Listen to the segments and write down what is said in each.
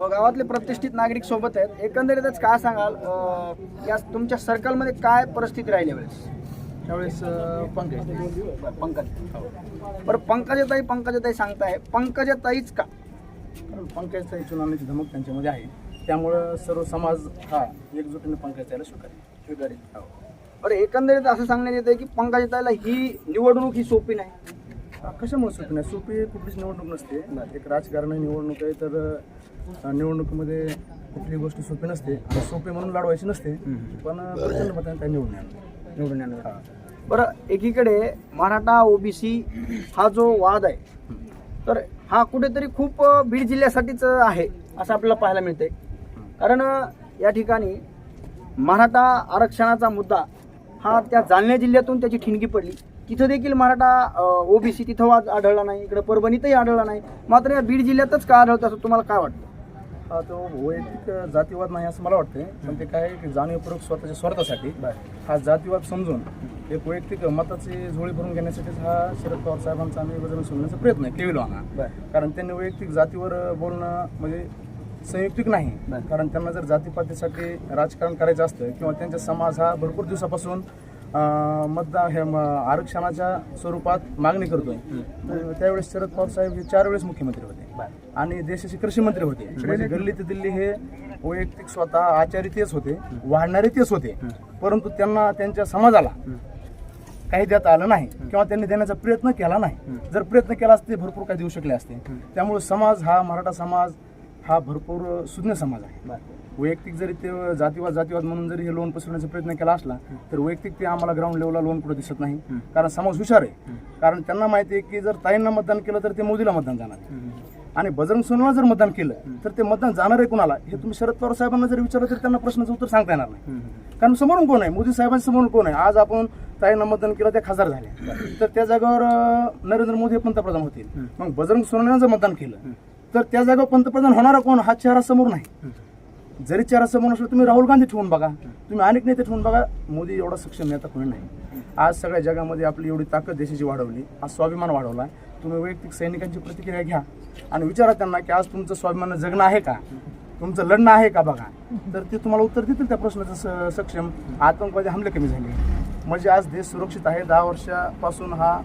गावातले प्रतिष्ठित नागरिक सोबत आहेत. एकंदरीतच काय सांगाल? या तुमच्या सर्कलमध्ये काय परिस्थिती राहिली वेळेस त्यावेळेस पंकज. पंकज. बरं पंकजाताई पंकजाताई सांगताय. पंकजाताईच का? कारण पंकजताई चुनावण्याची धमक त्यांच्यामध्ये आहे. त्यामुळं सर्व समाज हा एकजुटीने पंकजताईला स्वीकारेल. स्वीकारेल बरं एकंदरीत असं सांगण्यात येतं की पंकजाताईला ही निवडणूक ही सोपी नाही. हा, कशामुळे सोपी नाही? सोपी कुठलीच निवडणूक नसते. एक राजकारण आहे, निवडणूक आहे तर निवडणुकीमध्ये कुठली गोष्ट सोपी नसते. आणि सोपी म्हणून लढवायची नसते पण प्रचंड मताने त्या निवडून निवडून येणार. बरं एकीकडे मराठा ओबीसी हा जो वाद आहे तर हा कुठेतरी खूप बीड जिल्ह्यासाठीच आहे असं आपल्याला पाहायला मिळतंय. कारण या ठिकाणी मराठा आरक्षणाचा मुद्दा हा त्या जालन्या जिल्ह्यातून त्याची ठिणगी पडली. तिथं देखील मराठा ओबीसी तिथं वाद आढळला नाही. इकडे परभणीतही आढळला नाही. मात्र या बीड जिल्ह्यातच का आढळतं असं तुम्हाला काय वाटतं? तो वैयक्तिक जातीवाद नाही असं मला वाटतंय. पण ते काय जाणीवपूर्वक स्वतःच्या स्वार्थासाठी. हा जातीवाद समजून एक वैयक्तिक मताची झोळी भरून घेण्यासाठीच हा शरद पवार साहेबांचा आम्ही बदल सोडण्याचा प्रयत्न आहे केविलवाना कारण त्यांनी वैयक्तिक जातीवर बोलणं म्हणजे संयुक्तिक नाही. कारण त्यांना जर जातीपातीसाठी राजकारण करायचं असतं किंवा त्यांचा समाज हा भरपूर दिवसापासून मतदान हे आरक्षणाच्या स्वरूपात मागणी करतोय. तर त्यावेळेस शरद पवार साहेब हे चार वेळेस मुख्यमंत्री होते. आणि देशाचे कृषी मंत्री होते म्हणजे गल्ली ते दिल्ली हे वैयक्तिक स्वतः आचारी तेच होते वाढणारे तेच होते. परंतु त्यांना त्यांच्या समाजाला काही देता आलं नाही किंवा त्यांनी देण्याचा प्रयत्न केला नाही. जर प्रयत्न केला असते भरपूर काही देऊ शकले असते. त्यामुळे समाज हा मराठा समाज हा भरपूर सुज्ञ समाज आहे. वैयक्तिक जरी ते जातीवाद जातीवाद म्हणून जरी हे लोन पसरवण्याचा प्रयत्न केला असला तर वैयक्तिक ते आम्हाला ग्राउंड लेवलला लोन कुठं दिसत नाही. कारण समाज हुशार आहे. कारण त्यांना माहिती आहे की जर ताईंना मतदान केलं तर ते मोदीला मतदान जाणार आणि बजरंग सोनवणे जर मतदान केलं तर ते मतदान जाणार आहे कुणाला? हे तुम्ही शरद पवार साहेबांना जर विचारलं तर त्यांना प्रश्नाचं उत्तर सांगता येणार नाही. कारण समोरून कोण आहे? मोदी साहेबांच्या समोरून कोण आहे? आज आपण ताईंना मतदान केलं त्या खासदार झाले तर त्या जागेवर नरेंद्र मोदी हे पंतप्रधान होतील. मग बजरंग सोनवणे जर मतदान केलं तर त्या जागेवर पंतप्रधान होणारा कोण? हा चेहरा समोर नाही. जरी चेहरा समोर नसला तुम्ही राहुल गांधी ठेवून बघा. तुम्ही अनेक नेते ठेवून बघा. मोदी एवढा सक्षम नेता कोणी नाही. आज सगळ्या जगामध्ये आपली एवढी ताकद देशाची वाढवली. आज स्वाभिमान वाढवला. तुम्ही वैयक्तिक सैनिकांची प्रतिक्रिया घ्या. आणि विचारा त्यांना की आज तुमचं स्वाभिमान जगणं आहे का? तुमचं लढणं आहे का बघा? तर ते तुम्हाला उत्तर देतील त्या प्रश्नाचं स- सक्षम. आतंकवादी हमले कमी झाले. म्हणजे आज देश सुरक्षित आहे. दहा वर्षापासून हा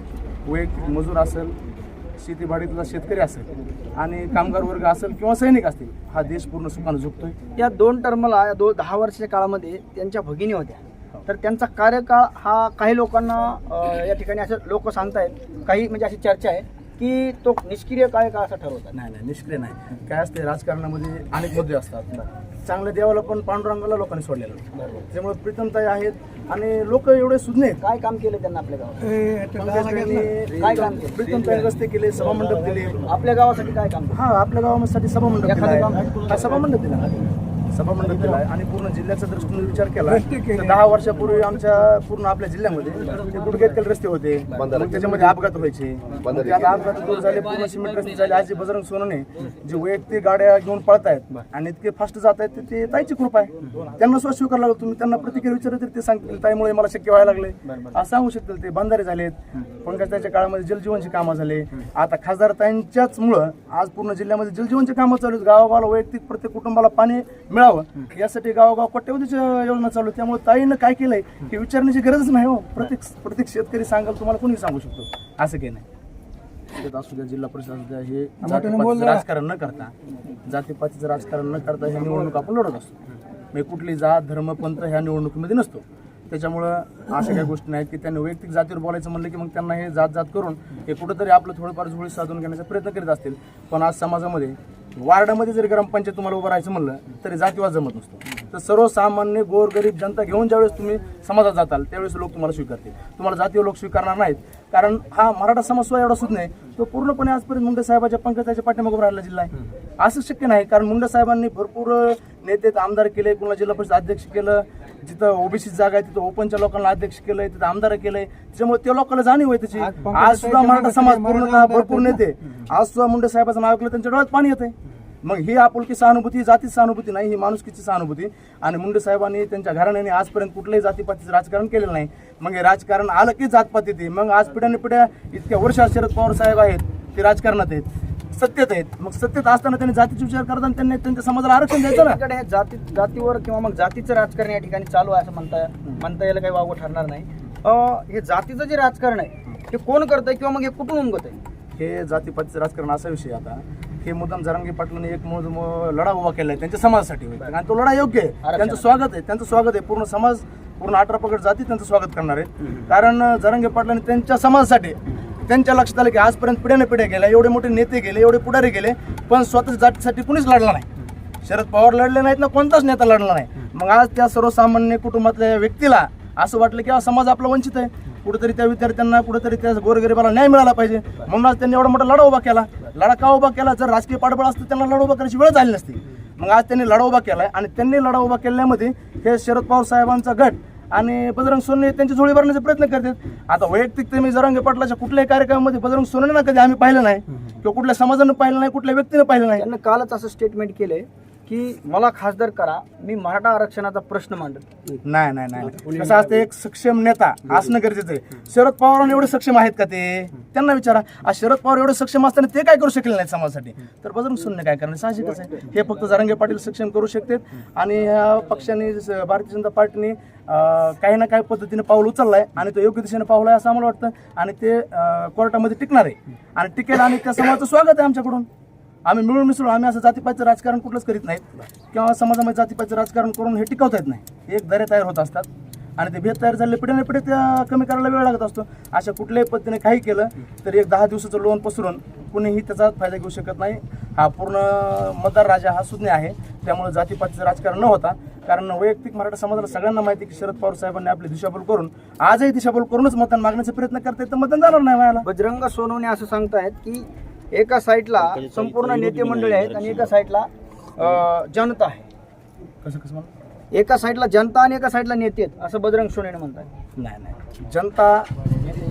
वैयक्तिक मजूर असेल शेतीबाडीतला शेतकरी असेल आणि कामगार वर्ग असेल किंवा सैनिक असतील हा देश पूर्ण सुखानं झुकतोय. या दोन टर्मला या दो दहा वर्षाच्या काळामध्ये त्यांच्या भगिनी होत्या. तर त्यांचा कार्यकाळ हा काही लोकांना या ठिकाणी असं लोक सांगतायत. काही म्हणजे अशी चर्चा आहे. की तो निष्क्रिय कार्यकाळ असा ठरवतात? नाही नाही निष्क्रिय नाही. काय असते राजकारणामध्ये अनेक मुद्दे असतात. चांगल्या देवाला पण पांडुरंगाला लोकांनी सोडलेलं. त्यामुळे प्रीतमताई आहेत आणि लोक एवढे सुज्ञ आहेत. काय काम केलं त्यांना आपल्या गावात? काय काम केलं? प्रीतमताई रस्ते केले सभामंडप दिले. आपल्या गावासाठी काय काम हा आपल्या गावासाठी सभामंडप सभामंडप दिला सभामंडप दिला आहे आणि पूर्ण जिल्ह्याचा दृष्टीने विचार केला तर दहा वर्षापूर्वी आमच्या पूर्ण आपल्या जिल्ह्यामध्ये ते गुडघ्यातले रस्ते होते. मग त्याच्यामध्ये अपघात व्हायचे. मग ते आता अपघात दूर झाले पूर्ण सिमेंट रस्ते झाले. आज जे बजरंग सोनने जे वैयक्तिक गाड्या घेऊन पळतायत आणि इतके फास्ट जात आहेत ते ताईची कृपा आहे. त्यांना स्वतः स्वीकार लागलो तुम्ही. त्यांना प्रतिक्रिया विचारलं तरी ते सांगतील ताईमुळे मला शक्य व्हायला लागले. असं सांगू शकतील ते. बंधारे झालेत. पंकजाच्या काळामध्ये जलजीवनची कामं झाले. आता खासदार ताईंच्याच मुळे आज पूर्ण जिल्ह्यामध्ये जलजीवनची कामं चालू आहेत. गावागावाला वैयक्तिक प्रत्येक कुटुंबाला पाणी मिळावं. यासाठी गावोगाव कोट्यवधीच्या योजना चालू त्यामुळे ताईनं काय केलंय हे विचारण्याची गरजच नाही हो. प्रत्येक प्रत्येक शेतकरी सांगाल तुम्हाला कोणी सांगू शकतो. असं काही नाही. असू द्या जिल्हा परिषद असू द्या हे जातीपातीचं राजकारण न करता जातीपातीचं राजकारण न करता ह्या निवडणूक आपण लढत असतो. म्हणजे कुठली जात धर्म पंथ ह्या निवडणुकीमध्ये नसतो. त्याच्यामुळं अशा काही गोष्टी नाहीत की त्यांनी वैयक्तिक जातीवर बोलायचं म्हणलं की मग त्यांना हे जात जात करून हे कुठंतरी आपलं थोडंफार झोळी साधून घेण्याचा प्रयत्न करीत असतील. पण आज समाजामध्ये वार्डामध्ये जरी ग्रामपंचायत तुम्हाला उभं राहायचं म्हणलं तरी जातीवाद जमत नसतो. तर सर्वसामान्य गोरगरीब जनता घेऊन ज्यावेळेस तुम्ही समाजात जाताल त्यावेळेस लोक तुम्हाला स्वीकारतील. तुम्हाला जातीय लोक स्वीकारणार नाहीत. कारण हा मराठा समाज सुद्धा एवढा सुद्धा नाही तो पूर्णपणे आजपर्यंत मुंडे साहेबाच्या पंकजाच्या पाठीमागून राहिला जिल्हा आहे. असं शक्य नाही कारण मुंडे साहेबांनी भरपूर नेते आमदार केले कुणाला जिल्हा परिषद अध्यक्ष केलं जिथं ओबीसी जागा आहे तिथं ओपनच्या लोकांना अध्यक्ष केलंय तिथं आमदार केलंय. त्याच्यामुळे त्या लोकांना जाणीव आहे त्याची. आज सुद्धा मराठा समाज पूर्णतः भरपूर नेते. आज सुद्धा मुंडे साहेबाचं नाव ऐकलं त्यांच्या डोळ्यात पाणी येते मग ही आपुलकी सहानुभूती ही जातीची सहानुभूती नाही ही माणुसकीची सहानुभूती. आणि मुंडे साहेबांनी त्यांच्या घराण्याने आजपर्यंत कुठल्याही जातीपातीचं राजकारण केलेलं नाही. मग हे राजकारण आलं की जातपाती ते. मग आज पिढ्याने पिढ्या इतक्या वर्ष शरद पवार साहेब आहेत ते राजकारणात आहेत सत्तेत आहेत. मग सत्तेत असताना त्यांनी जातीचा विचार करताना त्यांनी त्यांच्या समाजाला आरक्षण द्यायचं ना? हे जाती जातीवर किंवा मग जातीचं राजकारण या ठिकाणी चालू आहे असं म्हणता म्हणता यायला काही वावं ठरणार नाही. हे जातीचं जे राजकारण आहे हे कोण करतंय किंवा मग हे कुठून उमगत आहे हे जातीपातीचं राजकारण असा विषय आता. हे मुद्दाम जरांगी पाटलांनी एक लढा उभा केलाय त्यांच्या समाजासाठी. आणि तो लढा योग्य आहे. त्यांचं स्वागत आहे. त्यांचं स्वागत आहे. पूर्ण समाज पूर्ण अठरा पगड जाती त्यांचं स्वागत करणार आहे. कारण जरांगे पाटलांनी त्यांच्या समाजासाठी त्यांच्या लक्षात आलं की आजपर्यंत पिढ्याने पिढ्या गेल्या. एवढे मोठे नेते गेले एवढे पुढारी गेले पण स्वतःच्या जातीसाठी कुणीच लढला नाही. शरद पवार लढले नाहीत ना कोणताच नेता लढला नाही. मग आज त्या सर्वसामान्य कुटुंबातल्या व्यक्तीला असं वाटलं की हा समाज आपला वंचित आहे. कुठेतरी त्या विद्यार्थ्यांना कुठेतरी त्या गोरगरिबाला न्याय मिळाला पाहिजे. म्हणून आज त्यांनी एवढा मोठा लढा उभा केला. लढा का उभा केला? जर राजकीय पाठबळ असतं त्यांना लढा उभा करायची वेळ झाली नसती. मग आज त्यांनी लढा उभा केला आणि त्यांनी लढा उभा केल्यामध्ये हे शरद पवार साहेबांचा गट आणि बजरंग सोने त्यांची झोळी भरण्याचा प्रयत्न करतात. आता वैयक्तिक ते मी जरांगे पाटलाच्या कुठल्याही कार्यक्रमामध्ये बजरंग सोनने कधी आम्ही पाहिलं नाही. किंवा कुठल्या समाजानं पाहिलं नाही कुठल्या व्यक्तीनं पाहिलं नाही. त्यांना कालच असं स्टेटमेंट केलंय की मला खासदार करा मी मराठा आरक्षणाचा प्रश्न मांडत नाही. नाही नाही कसं असतं एक सक्षम नेता असणं गरजेचं आहे. शरद पवारांना एवढे सक्षम आहेत का ते? त्यांना विचारा. आज शरद पवार एवढे सक्षम असताना ते काय करू शकले नाहीत समाजासाठी? तर बजरंग सोनने काय करणार? साहजिकच आहे. हे फक्त जरांगे पाटील सक्षम करू शकतात. आणि या पक्षाने भारतीय जनता पार्टीने काही ना काही पद्धतीने पाऊल उचललाय आणि तो योग्य दिशेने पाऊल आहे असं आम्हाला वाटतं. आणि ते कोर्टामध्ये टिकणार आहे. आणि टिकेल आणि त्या समाजाचं स्वागत आहे आमच्याकडून. आम्ही मिळून मिसळून आम्ही असं जातीपातीचं राजकारण कुठलंच करीत नाहीत. किंवा समाजामध्ये जातीपातीचं राजकारण करून हे टिकवता येत नाही. एक दरे तयार होत असतात. आणि ते भेद तयार झाले पिढ्याने पिढे त्या कमी करायला वेळ लागत असतो. अशा कुठल्याही पद्धतीने काही केलं तर एक दहा दिवसाचं लोन पसरून कुणीही त्याचा फायदा घेऊ शकत नाही. हा पूर्ण मतदार राजा हा सुज्ञ आहे. त्यामुळे जातीपातीचं राजकारण न होता कारण वैयक्तिक मराठा समाजाला सगळ्यांना माहिती की शरद पवार साहेबांनी आपली दिशाभूल करून आजही दिशाभूल करूनच मतदान मागण्याचा प्रयत्न करतायत तर मतदान जाणार नाही व्हायला बजरंग सोनवणे असं सांगतायत की एका साईडला संपूर्ण नेते मंडळी आहेत आणि एका साईडला जनता आहे. कसं कसं मला एका साईडला जनता आणि एका साईडला नेते आहेत असं बजरंग सोनवणे म्हणतात. नाही नाही. जनता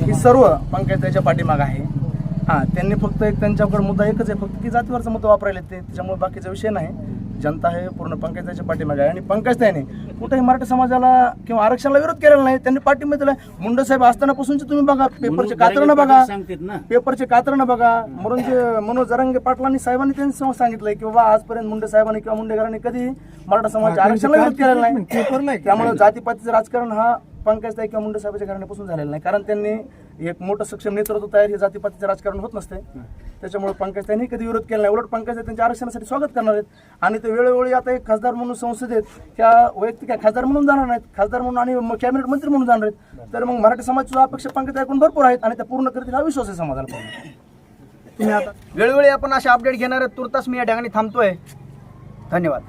ही सर्व पंकजाच्या पाठीमाग आहे. हां त्यांनी फक्त एक त्यांच्याकडे मुद्दा एकच आहे फक्त की जातीवरचा मुद्दा वापरायला ते त्याच्यामुळे बाकीचा विषय नाही. जनता हे पूर्ण पंकजाच्या पाठीमागे आहे. आणि पंकज त्याने कुठेही मराठी समाजाला किंवा आरक्षणाला विरोध केलेला नाही त्यांनी पाठिंबा दिला मुंडे साहेब असतानापासूनचे तुम्ही बघा पेपरचे कात्रणं बघा. पेपरचे कात्रणं बघा. म्हणून जे मनोज जरांगे पाटलांनी साहेबांनी त्यांनी समोर सांगितलंय की बाबा आजपर्यंत मुंडे साहेबांनी किंवा मुंडेकरांनी कधी मराठा समाजाच्या आरक्षणाला विरोध केलेला नाही. त्यामुळे जातीपातीचं राजकारण हा पंकज ताई किंवा मुंडे साहेबांच्या घराण्यापासून झालेला नाही. कारण त्यांनी एक मोठं सक्षम नेतृत्व तयार हे जातीपातीचं राजकारण होत नसते. त्याच्यामुळे पंकज त्यांनी कधी विरोध केला नाही. उलट पंकज त्यांच्या आरक्षणासाठी स्वागत करणार आहेत. आणि ते वेळोवेळी आता एक खासदार म्हणून संसदेत त्या वैयक्तिक खासदार म्हणून जाणार नाहीत. खासदार म्हणून आणि कॅबिनेट मंत्री म्हणून जाणार आहेत. तर मग मराठी समाजाच्या अपेक्षा पंकज ऐकून भरपूर आहेत आणि त्या पूर्ण करतील हा विश्वास आहे समाजाला. तुम्ही आता वेळोवेळी आपण असे अपडेट घेणार आहेत. तुर्तास मी या ठिकाणी थांबतोय. धन्यवाद.